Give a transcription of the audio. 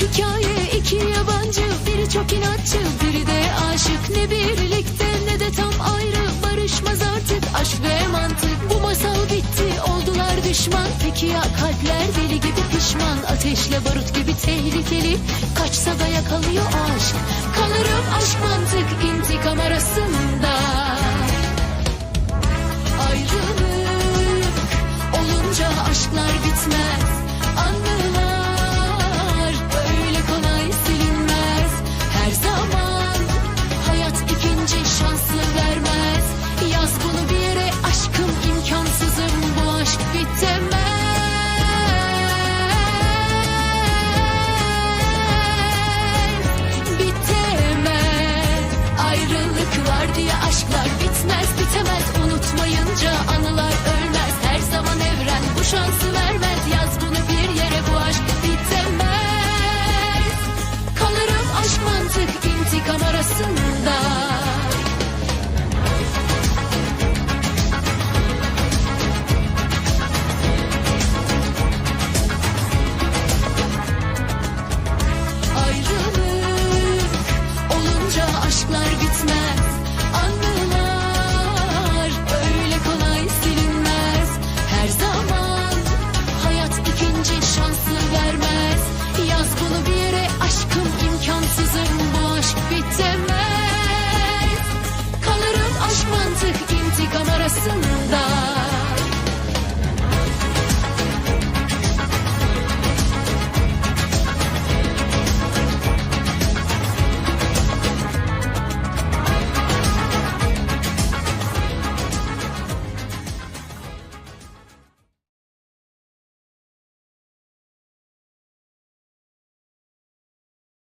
hikaye iki yabancı Biri çok inatçı biri de aşık. Ne birlikte ne de tam ayrı. Barışmaz artık aşk ve mantık. Bu masal bitti oldular düşman. Peki ya kalpler deli gibi pişman? Ateşle barut gibi tehlikeli. Kaçsa da yakalıyor aşk. Kalırım aşk mantık intikam arasında. Ayrılık olunca aşklar bitmez. Anılar öyle kolay silinmez. Her zaman hayat ikinci şansı vermez. Yaz bunu bir